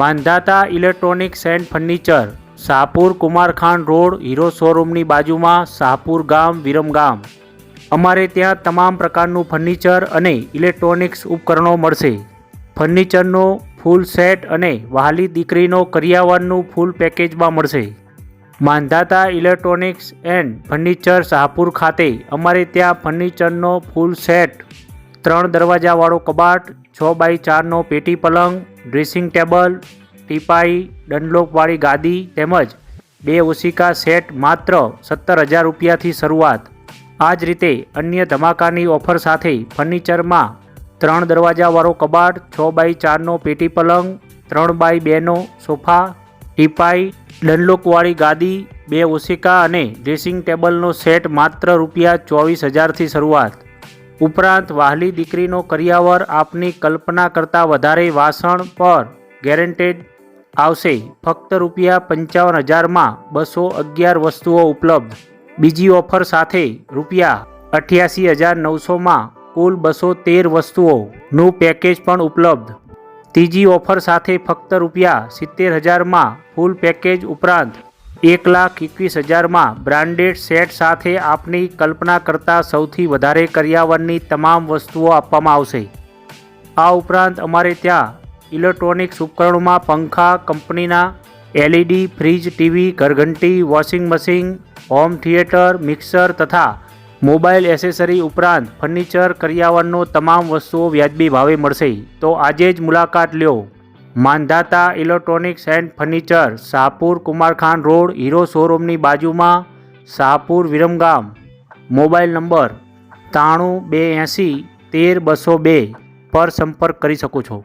Mandhata electronics and furniture, Shahpur Kumarkhan road, Hero શોરૂમની બાજુમાં શાહપુર ગામ વિરમગામ અમારે ત્યાં તમામ પ્રકારનું ફર્નિચર અને ઇલેક્ટ્રોનિક્સ ઉપકરણો મળશે. ફર્નિચરનો ફૂલ સેટ અને વહાલી દીકરીનો કરિયાવરનું ફૂલ પેકેજમાં મળશે. Mandhata electronics and furniture, Shahpur ખાતે અમારે ત્યાં ફર્નિચરનો ફૂલ સેટ ત્રણ દરવાજાવાળો કબાટ, છ બાય ચારનો પેટી પલંગ, ડ્રેસિંગ ટેબલ, ટીપાઈ, ડનલોકવાળી ગાદી તેમજ બે ઓશિકા સેટ માત્ર સત્તર હજાર રૂપિયાથી શરૂઆત. આ જ રીતે અન્ય ધમાકાની ઓફર સાથે ફર્નિચરમાં ત્રણ દરવાજાવાળો કબાટ, છ બાય ચારનો પેટી પલંગ, ત્રણ બાય બેનો સોફા, ટીપાઈ, ડનલોકવાળી ગાદી, બે ઓશિકા અને ડ્રેસિંગ ટેબલનો સેટ માત્ર રૂપિયા ચોવીસ હજારથી શરૂઆત. ઉપરાંત વહાલી દીકરીનો કરિયાવર આપની કલ્પના કરતાં વધારે વાસણ પર ગેરંટેડ આવશે. ફક્ત રૂપિયા પંચાવન હજારમાં બસો અગિયાર વસ્તુઓ ઉપલબ્ધ. બીજી ઓફર સાથે રૂપિયા અઠ્યાસી હજાર નવસોમાં કુલ બસો તેર વસ્તુઓનું પેકેજ પણ ઉપલબ્ધ. ત્રીજી ઓફર સાથે ફક્ત રૂપિયા સિત્તેર હજારમાં ફૂલ પેકેજ ઉપરાંત એક લાખ એકવીસ હજારમાં બ્રાન્ડેડ સેટ સાથે આપની કલ્પના કરતાં સૌથી વધારે કર્યાવરની તમામ વસ્તુઓ આપવામાં આવશે. આ ઉપરાંત અમારે ત્યાં ઇલેક્ટ્રોનિક્સ ઉપકરણોમાં પંખા, કંપનીના LED, fridge, TV, ઘરઘંટી, washing machine, home theatre, mixer તથા મોબાઈલ એસેસરી ઉપરાંત ફર્નિચર, કર્યાવરનો તમામ વસ્તુઓ વ્યાજબી ભાવે મળશે. તો આજે જ મુલાકાત લ્યો. Mandhata electronics and furniture Shahpur Kumarkhan road, Hero શોરૂમની બાજુમાં શાહપુર વિરમગામ. મોબાઈલ નંબર ત્રાણું બે એંસી તેર બસો બે પર સંપર્ક કરી શકો છો.